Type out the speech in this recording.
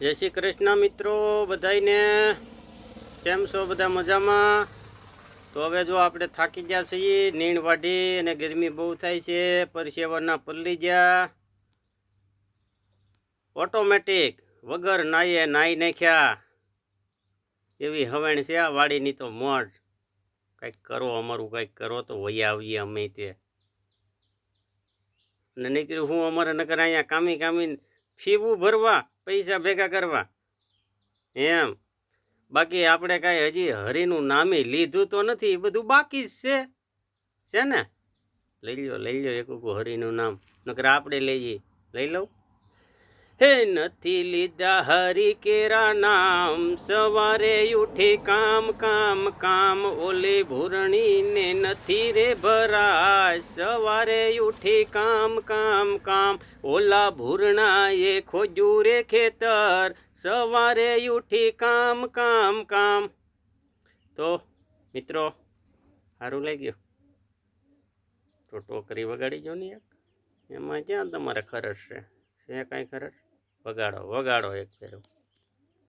જય શ્રી કૃષ્ણ મિત્રો બધાને કેમ છો? બધા મજામાં? તો હવે જો આપણે થાકી ગયા છીએ, નીણ વાઢી અને ગરમી બહુ થાય છે પરસેવાના પલ્લી ગયા. ઓટોમેટિક વગર નાઈએ નાઈ નાખ્યા. એવી હવેણ છે આ વાડીની તો મોઢ કંઈક કરો, અમારું કંઈક કરો, તો વહી આવીએ અમે તે. અને નીકળ્યું હું અમારે નગર અહીંયા કામી કામી ફીવું ભરવા. પૈસા ભેગા કરવા. એમ. બાકી આપણે કાંઈ હજી હરિનું નામે લીધું તો નથી, એ બધું બાકી જ છે. છે ને? લઈ લ્યો લઈ લ્યો એક હરિનું નામ. નકર આપણે લઈએ. લઈ લઉં? હે નથી લીધા હરી કેરા નામ. સવારે ઉઠી કામ કામ કામ, ઓલી ભૂરણીને નથી રે ભરાય. સવારે ઉઠી કામ કામ કામ, ઓલા ભૂરણાએ ખોજ્યું રે ખેતર. સવારે ઉઠી કામ કામ કામ. તો મિત્રો સારું લાગ્યું. તો ટોકરી વગાડી જો ને એક? એમાં ક્યાં તમારે ખરચ છે? છે કાંઈ ખરચ વગાડો વગાડો એક ફેરો.